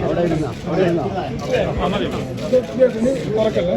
അവിടെ ഇരുന്നാ. അവിടെ ഇരുന്നാ. തുറക്കല്ലേ